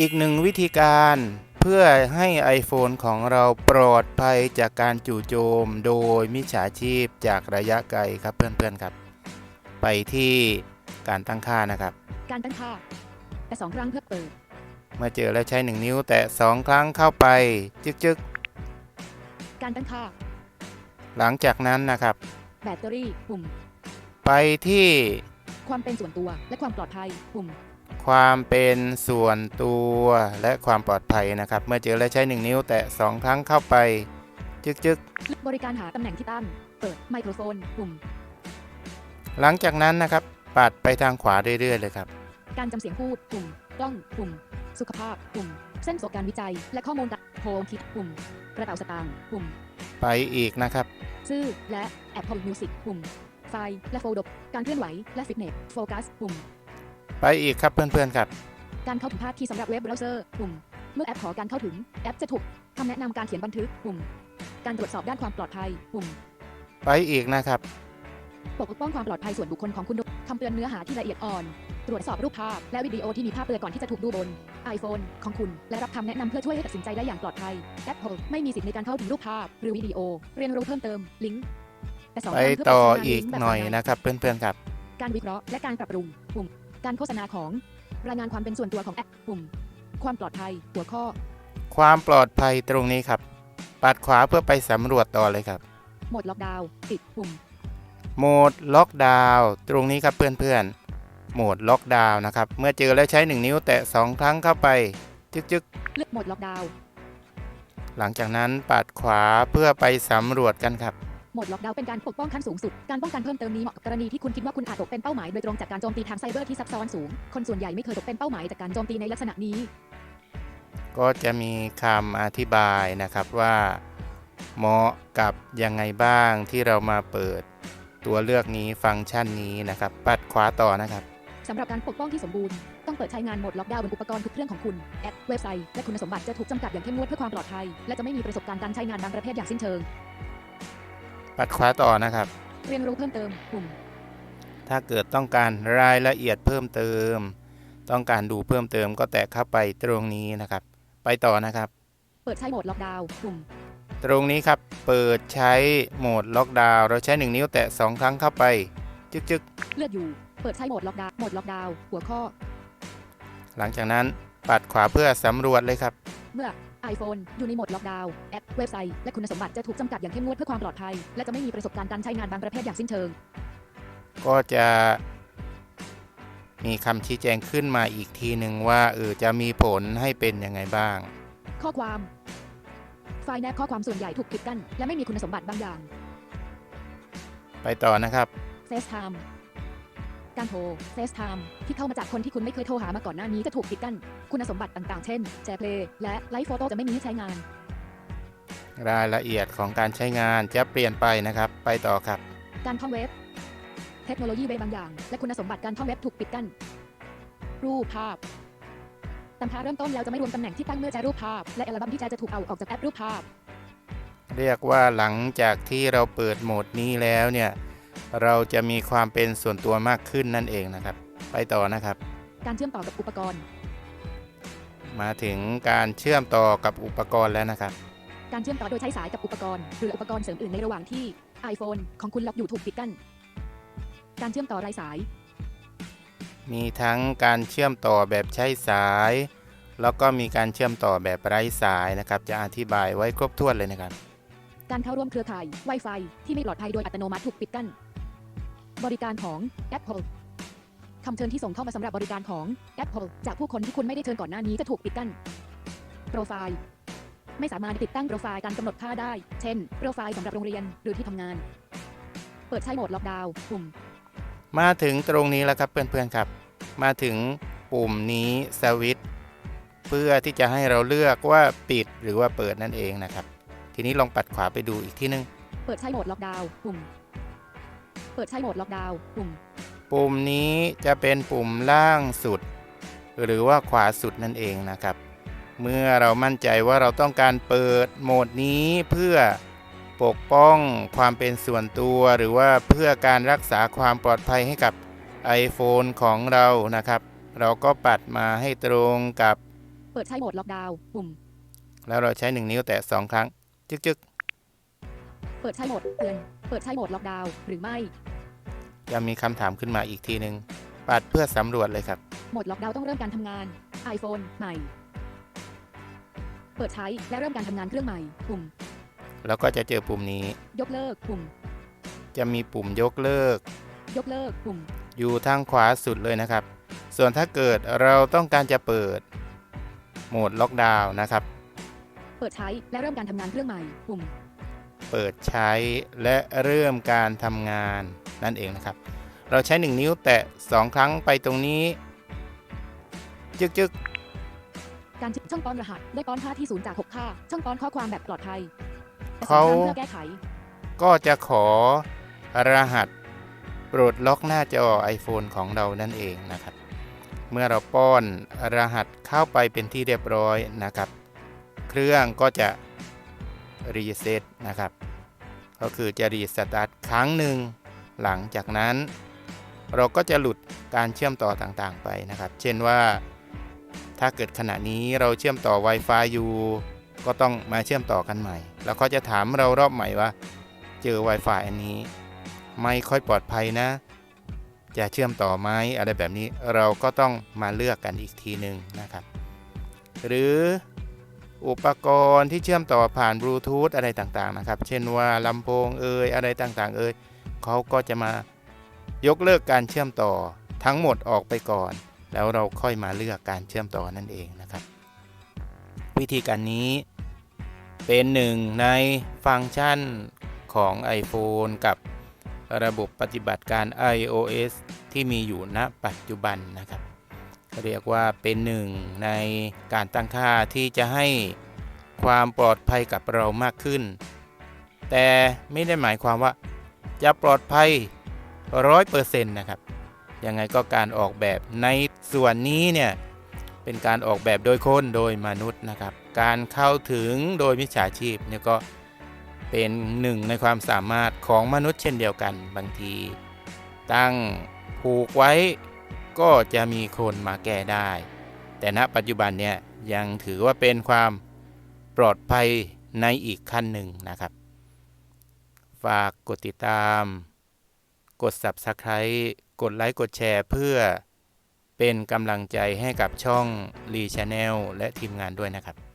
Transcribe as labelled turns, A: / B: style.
A: อีกหนึ่งวิธีการเพื่อให้ iPhone ของเราปลอดภัยจากการจู่โจมโดยมิจฉาชีพจากระยะไกลครับเพื่อนๆครับ ไปที่การตั้งค่านะครับ
B: การตั้งค่าแต่สองครั้งเพื่อเปิด
A: เมื่อเจอแล้วใช้ 1 นิ้วแตะ2ครั้งเข้าไปจึกจึก
B: การตั้งค่า
A: ๆหลังจากนั้นนะครับ
B: แบตเตอรี่ปุ่ม
A: ไปที่
B: ความเป็นส่วนตัวและความปลอดภัยปุ่ม
A: ความเป็นส่วนตัวและความปลอดภัยนะครับ เมื่อเจอแล้วใช้ 1 นิ้วแตะ 2 ครั้งเข้าไป จึกจึก
B: บริการหาตำแหน่งที่ตั้ง เปิดไมโครโฟนปุ่ม
A: ๆหลังจากนั้นนะครับ ปัดไปทางขวาเรื่อยๆเลยครับ
B: การจำเสียงพูดปุ่มกล้องปุ่ม สุขภาพปุ่ม เส้นโสการวิจัย และข้อมูลการโฮมคิดปุ่ม กระเป๋าสตางค์ปุ่ม
A: ไปอีกนะครับ
B: ชื่อและ Apple Music ปุ่ม ไฟล์และโฟลดการเคลื่อนไหวและฟิตเนสโฟกัสปุ่ม
A: ไปอีกครับเพื่อนๆครับ
B: การเข้าถึงภาพที่สำหรับเว็บเบราว์เซอร์ปุ่ม เมื่อแอปขอการเข้าถึงแอปจะถูกคำแนะนำการเขียนบันทึกปุ่ม การตรวจสอบด้านความปลอดภัยปุ่ม
A: ไปอีกนะครับ
B: ปกป้องความปลอดภัยส่วนบุคคลของคุณโดยคำเตือนเนื้อหาที่ละเอียดอ่อน ตรวจสอบรูปภาพ และวิดีโอที่มีภาพเตือนก่อนที่จะถูกดูบน iPhone ของคุณ และรับคำแนะนำเพื่อช่วยให้ตัดสินใจได้อย่างปลอดภัย Apple ไม่มีสิทธิ์ในการเข้าถึงรูปภาพ หรือวิดีโอ เรียนรู้เพิ่มเติมลิงก์แต่สอง
A: ไป
B: ครั้งเพื่
A: ต่อ
B: เปิดใช้งาน
A: อีก
B: ลิงก์แบบ
A: หน่อย
B: ภายในะ
A: ครับ เพื่อนๆครับ
B: การวิเคราะห์และการปรับปรุงปุ่ม การโฆษณาของ รายงานความเป็นส่วนตัวของแอปปุ่ม ความปลอดภัย หัวข้อ
A: ความปลอดภัยตรงนี้ครับ ปัดขวาเพื่อไปสำรวจต่อเลยครับ
B: โหมดล็อกดาวน์ปิดปุ่ม
A: โหมดล็อกดาวน์ตรงนี้ครับเพื่อนๆ โหมดล็อกดาวน์นะครับ เมื่อเจอแล้วใช้ 1 นิ้วแตะ 2 ครั้งเข้าไป จึกจึก
B: เลือกโหมดล็อกดาวน์
A: ๆ หลังจากนั้นปัดขวาเพื่อไปสำรวจกันครับ
B: โหมดล็อกดาวน์เป็นการปกป้องขั้นสูงสุด การป้องกันเพิ่มเติมนี้เหมาะกับกรณีที่คุณคิดว่าคุณอาจตกเป็นเป้าหมายโดยตรงจากการโจมตีทางไซเบอร์ที่ซับซ้อนสูง คนส่วนใหญ่ไม่เคยตกเป็นเป้าหมายจากการโจมตีในลักษณะนี้
A: ก็จะมีคำอธิบายนะครับว่า เหมาะกับยังไงบ้างที่เรามาเปิดตัวเลือกนี้ฟังก์ชันนี้นะครับ ปัดขวาต่อนะครับ
B: สำหรับการปกป้องที่สมบูรณ์ ต้องเปิดใช้งานโหมดล็อกดาวน์บนอุปกรณ์ทุกเครื่องของคุณ แอป เว็บไซต์ และคุณสมบัติจะถูกจำกัดอย่างเข้มงวดเพื่อความปลอดภัย และจะไม่มีประสบการณ์การใช้งานบางประเภทอย่างสิ้นเชิง
A: ปัดขวาต่อนะครับ
B: เรียนรู้เพิ่มเติมปุ่ม
A: ถ้าเกิดต้องการรายละเอียดเพิ่มเติม ต้องการดูเพิ่มเติมก็แตะเข้าไปตรงนี้นะครับ ไปต่อนะครับ
B: เปิดใช้โหมดล็อกดาวน์ปุ่ม
A: ตรงนี้ครับเปิดใช้โหมดล็อกดาวน์เราใช้ 1 นิ้วแตะ 2 ครั้งเข้าไป จึกจึก
B: เลือกอยู่ เปิดใช้โหมดล็อกดาวน์โหมดล็อกดาวน์หัวข้อ
A: หลังจากนั้นปัดขวาเพื่อสำรวจเลยครับ
B: เมื่อ iPhone อยู่ในโหมดล็อกดาวน์แอปเว็บไซต์และคุณสมบัติจะถูกจำกัดอย่างเข้มงวดเพื่อความปลอดภัย และจะไม่มีประสบการณ์การใช้งานบางประเภทอย่างสิ้นเชิง
A: ก็จะมีคำชี้แจงขึ้นมาอีกทีหนึ่งว่าเออจะมีผลให้เป็นยังไงบ้าง
B: ข้อความ ไฟล์แนบข้อความส่วนใหญ่ถูกปิดกั้นและไม่มีคุณสมบัติบางอย่าง
A: ไปต่อนะครับ
B: FaceTime การโทร FaceTime ที่เข้ามาจากคนที่คุณไม่เคยโทรหามาก่อนหน้านี้จะถูกปิดกั้น คุณสมบัติต่างๆ เช่น แชร์เพลย์และไลฟ์โฟโต้จะไม่มีให้ใช้งาน
A: รายละเอียดของการใช้งานจะเปลี่ยนไปนะครับ ไปต่อครับ
B: การท่องเว็บ เทคโนโลยีเว็บบางอย่าง และคุณสมบัติการท่องเว็บถูกปิดกั้น รูปภาพตำราเริ่มต้นแล้วจะไม่รวมตำแหน่งที่ตั้งเมื่อแชร์รูปภาพ และอัลบั้มที่แชร์จะถูกเอาออกจากแอปรูปภาพ
A: เรียกว่าหลังจากที่เราเปิดโหมดนี้แล้วเนี่ย เราจะมีความเป็นส่วนตัวมากขึ้นนั่นเองนะครับ ไปต่อนะครับ
B: การเชื่อมต่อกับอุปกรณ์
A: มาถึงการเชื่อมต่อกับอุปกรณ์แล้วนะครับ
B: การเชื่อมต่อโดยใช้สายกับอุปกรณ์ หรืออุปกรณ์เสริมอื่นในระหว่างที่ iPhone ของคุณล็อกอยู่ถูกปิดกั้น การเชื่อมต่อไร้สาย
A: มีทั้งการเชื่อมต่อแบบใช้สาย แล้วก็มีการเชื่อมต่อแบบไร้สายนะครับ จะอธิบายไว้ครบถ้วนเลยนะครับ
B: การเข้าร่วมเครือข่าย Wi-Fi ที่ไม่ปลอดภัยโดยอัตโนมัติถูกปิดกั้น บริการของ Apple คำเชิญที่ส่งเข้ามาสำหรับบริการของ Apple จากผู้คนที่คุณไม่ได้เชิญก่อนหน้านี้จะถูกปิดกั้น โปรไฟล์ ไม่สามารถติดตั้งโปรไฟล์การกำหนดค่าได้ เช่น โปรไฟล์สำหรับโรงเรียนหรือที่ทำงาน เปิดใช้โหมดล็อกดาวน์ปุ่ม
A: มาถึงตรงนี้แล้วครับเพื่อนๆครับ มาถึงปุ่มนี้สวิตช์เพื่อที่จะให้เราเลือกว่าปิดหรือว่าเปิดนั่นเองนะครับ ทีนี้ลองปัดขวาไปดูอีกที่นึง
B: เปิดใช้โหมดล็อกดาวน์ปุ่ม เปิดใช้โหมดล็อกดาวน์ปุ่ม
A: ปุ่มนี้จะเป็นปุ่มล่างสุด หรือว่าขวาสุดนั่นเองนะครับ เมื่อเรามั่นใจว่าเราต้องการเปิดโหมดนี้เพื่อปกป้องความเป็นส่วนตัว หรือว่าเพื่อการรักษาความปลอดภัยให้กับ iPhone ของเรานะครับ เราก็ปัดมาให้ตรงกับ
B: เปิดใช้โหมดล็อกดาวน์ปุ่ม
A: แล้วเราใช้ 1 นิ้วแตะ2ครั้ง จึกจึก
B: เปิดใช้โหมดเตือน เปิดใช้โหมดล็อกดาวน์หรือไม่
A: ๆจะมีคำถามขึ้นมาอีกทีหนึ่งปัดเพื่อสำรวจเลยครับ
B: โหมดล็อกดาวน์ต้องเริ่มการทำงาน iPhone ใหม่ เปิดใช้และเริ่มการทำงานเครื่องใหม่ ปุ่ม
A: แล้วก็จะเจอปุ่มนี้
B: ยกเลิก ปุ่ม
A: จะมีปุ่มยกเลิก
B: ยกเลิก ปุ่ม
A: อยู่ทางขวาสุดเลยนะครับ ส่วนถ้าเกิดเราต้องการจะเปิด โหมดล็อกดาวน์นะครับ
B: เปิดใช้และเริ่มการทำงานเครื่องใหม่ ปุ่ม
A: เปิดใช้และเริ่มการทำงานนั่นเองนะครับ เราใช้ 1 นิ้วแตะ 2 ครั้งไปตรงนี้ จึกจึก
B: การช่องป้อนรหัสได้ป้อนค่าที่ศูนย์จากหกค่า ช่องป้อนข้อความแบบปลอดภัย
A: เขา
B: แต่สองครั้งเพื่อแก้ไข
A: ก็จะขอรหัสปลดล็อกหน้าจอ iPhone ของเรานั่นเองนะครับ เมื่อเราป้อนรหัสเข้าไปเป็นที่เรียบร้อยนะครับ เครื่องก็จะ รีเซ็ตนะครับ ก็คือจะรีสตาร์ทครั้งหนึ่งหลังจากนั้น เราก็จะหลุดการเชื่อมต่อต่างๆไปนะครับ เช่นว่าถ้าเกิดขณะนี้เราเชื่อมต่อ Wi-Fi อยู่ก็ต้องมาเชื่อมต่อกันใหม่ แล้วเขาจะถามเรารอบใหม่ว่า เจอ Wi-Fi อันนี้ ไม่ค่อยปลอดภัยนะ จะเชื่อมต่อไหมอะไรแบบนี้เราก็ต้องมาเลือกกันอีกทีหนึ่งนะครับ หรือ อุปกรณ์ที่เชื่อมต่อผ่านบลูทูธอะไรต่างๆนะครับ เช่นว่าลำโพงเอ่ยอะไรต่างๆ เอ่ยเขาก็จะมายกเลิกการเชื่อมต่อทั้งหมดออกไปก่อน แล้วเราค่อยมาเลือกการเชื่อมต่อนั่นเองนะครับ วิธีการนี้เป็นหนึ่งในฟังก์ชันของ iPhone กับระบบปฏิบัติการ iOS ที่มีอยู่ณปัจจุบันนะครับ เรียกว่าเป็นหนึ่งในการตั้งค่าที่จะให้ความปลอดภัยกับเรามากขึ้น แต่ไม่ได้หมายความว่าจะปลอดภัย100%นะครับ ยังไงก็การออกแบบในส่วนนี้เนี่ย เป็นการออกแบบโดยคนโดยมนุษย์นะครับ การเข้าถึงโดยมิจฉาชีพเนี่ยก็เป็นหนึ่งในความสามารถของมนุษย์เช่นเดียวกัน บางที ตั้งผูกไว้ ก็จะมีคนมาแก้ได้ แต่ณปัจจุบันเนี่ยยังถือว่าเป็นความปลอดภัยในอีกขั้นหนึ่งนะครับ ฝากกดติดตาม กด Subscribe กดไลค์กดแชร์เพื่อเป็นกำลังใจให้กับช่อง Lee Channel และทีมงานด้วยนะครับ